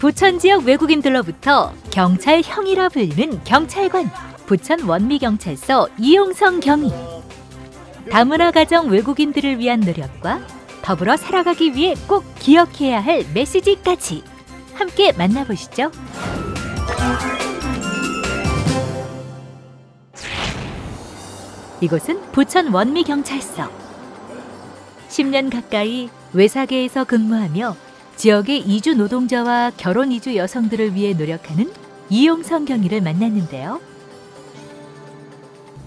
부천 지역 외국인들로부터 경찰형이라 불리는 경찰관 부천 원미경찰서 이용성 경위 다문화 가정 외국인들을 위한 노력과 더불어 살아가기 위해 꼭 기억해야 할 메시지까지 함께 만나보시죠. 이곳은 부천 원미경찰서. 10년 가까이 외사계에서 근무하며 지역의 이주 노동자와 결혼 이주 여성들을 위해 노력하는 이용성 경위를 만났는데요.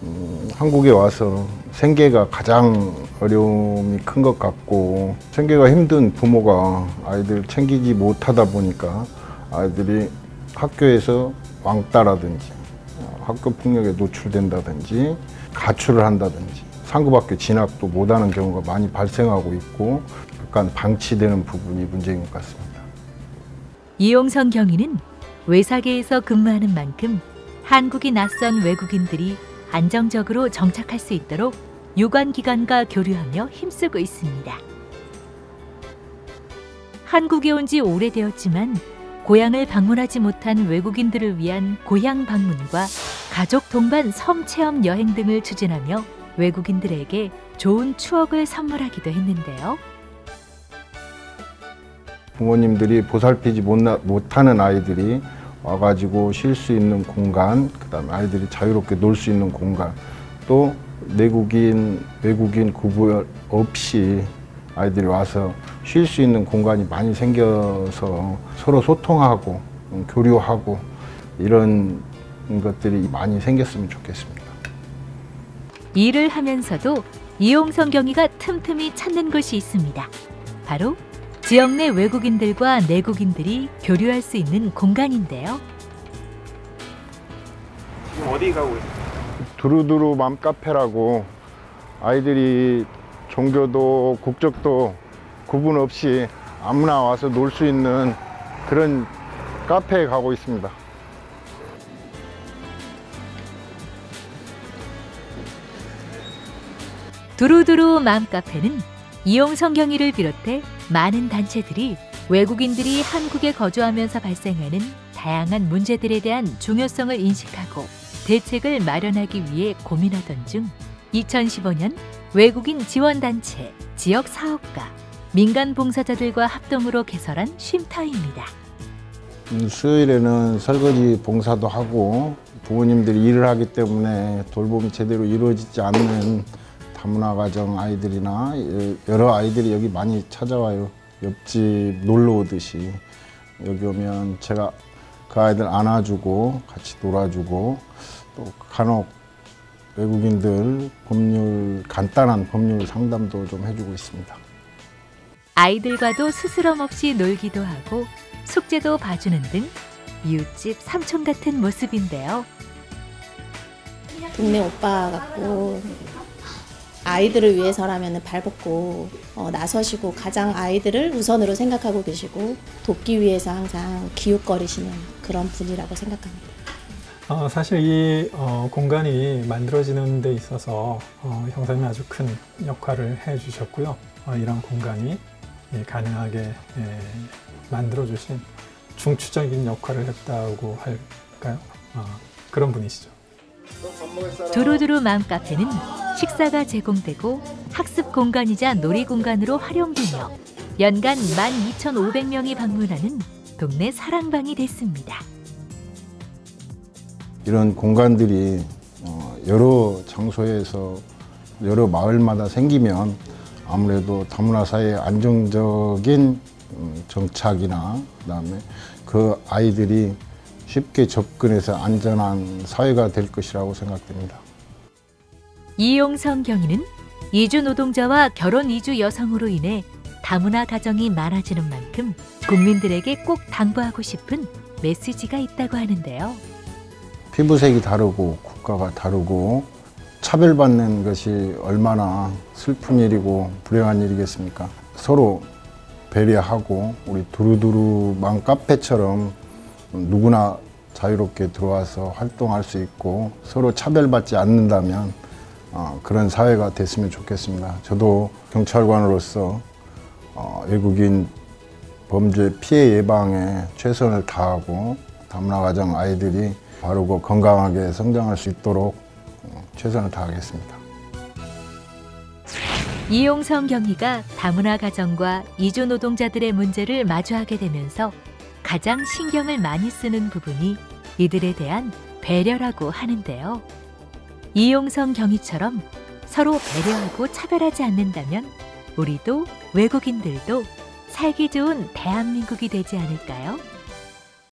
음, 한국에 와서 생계가 가장 어려움이 큰 것 같고 생계가 힘든 부모가 아이들 챙기지 못하다 보니까 아이들이 학교에서 왕따라든지 어, 학교 폭력에 노출된다든지 가출을 한다든지 상급학교 진학도 못하는 경우가 많이 발생하고 있고 약간 방치되는 부분이 문제인 것 같습니다. 이용성 경위는 외사계에서 근무하는 만큼 한국이 낯선 외국인들이 안정적으로 정착할 수 있도록 유관기관과 교류하며 힘쓰고 있습니다. 한국에 온 지 오래되었지만 고향을 방문하지 못한 외국인들을 위한 고향 방문과 가족 동반 섬 체험 여행 등을 추진하며 외국인들에게 좋은 추억을 선물하기도 했는데요. 부모님들이 보살피지 못하는 아이들이 와가지고 쉴 수 있는 공간, 그 다음에 아이들이 자유롭게 놀 수 있는 공간, 또 내국인, 외국인 구분 없이 아이들이 와서 쉴 수 있는 공간이 많이 생겨서 서로 소통하고 음, 교류하고 이런 것들이 많이 생겼으면 좋겠습니다. 일을 하면서도 이용성 경위가 틈틈이 찾는 곳이 있습니다. 바로 지역 내 외국인들과 내국인들이 교류할 수 있는 공간인데요. 지금 어디 가고 있어요? 두루두루 맘카페라고 아이들이 종교도 국적도 구분 없이 아무나 와서 놀 수 있는 그런 카페에 가고 있습니다. 두루두루 맘카페는 이용 성 경위를 비롯해 많은 단체들이 외국인들이 한국에 거주하면서 발생하는 다양한 문제들에 대한 중요성을 인식하고 대책을 마련하기 위해 고민하던 중 2015년 외국인 지원단체, 지역 사업가, 민간 봉사자들과 합동으로 개설한 쉼터입니다. 음, 수요일에는 설거지 봉사도 하고 부모님들이 일을 하기 때문에 돌봄이 제대로 이루어지지 않는 다문화 가정 아이들이나 여러 아이들이 여기 많이 찾아와요. 옆집 놀러 오듯이 여기 오면 제가 그 아이들 안아주고 같이 놀아주고 또 간혹 외국인들 법률 간단한 법률 상담도 좀 해주고 있습니다. 아이들과도 스스럼 없이 놀기도 하고 숙제도 봐주는 등 이웃집 삼촌 같은 모습인데요. 동네 오빠 같고 아이들을 위해서라면 발벗고 어, 나서시고 가장 아이들을 우선으로 생각하고 계시고 돕기 위해서 항상 기웃거리시는 그런 분이라고 생각합니다. 어, 사실 이 어, 공간이 만들어지는 데 있어서 어, 형사님이 아주 큰 역할을 해주셨고요. 어, 이런 공간이 예, 가능하게 예, 만들어주신 중추적인 역할을 했다고 할까요? 어, 그런 분이시죠. 두루두루 맘카페는 식사가 제공되고 학습 공간이자 놀이 공간으로 활용되며 연간 12,500명이 방문하는 동네 사랑방이 됐습니다. 이런 공간들이 어, 여러 장소에서 여러 마을마다 생기면 아무래도 다문화 사회의 안정적인 음, 정착이나 그다음에 그 아이들이 쉽게 접근해서 안전한 사회가 될 것이라고 생각됩니다. 이용성 경위는 이주 노동자와 결혼 이주 여성으로 인해 다문화 가정이 많아지는 만큼 국민들에게 꼭 당부하고 싶은 메시지가 있다고 하는데요. 피부색이 다르고 국가가 다르고 차별받는 것이 얼마나 슬픈 일이고 불행한 일이겠습니까? 서로 배려하고 우리 두루두루 맘 카페처럼 누구나 자유롭게 들어와서 활동할 수 있고 서로 차별받지 않는다면 어, 그런 사회가 됐으면 좋겠습니다. 저도 경찰관으로서 어, 외국인 범죄 피해 예방에 최선을 다하고 다문화 가정 아이들이 바르고 건강하게 성장할 수 있도록 어, 최선을 다하겠습니다. 이용성 경위가 다문화 가정과 이주 노동자들의 문제를 마주하게 되면서 가장 신경을 많이 쓰는 부분이 이들에 대한 배려라고 하는데요. 이용성 경위처럼 서로 배려하고 차별하지 않는다면 우리도 외국인들도 살기 좋은 대한민국이 되지 않을까요?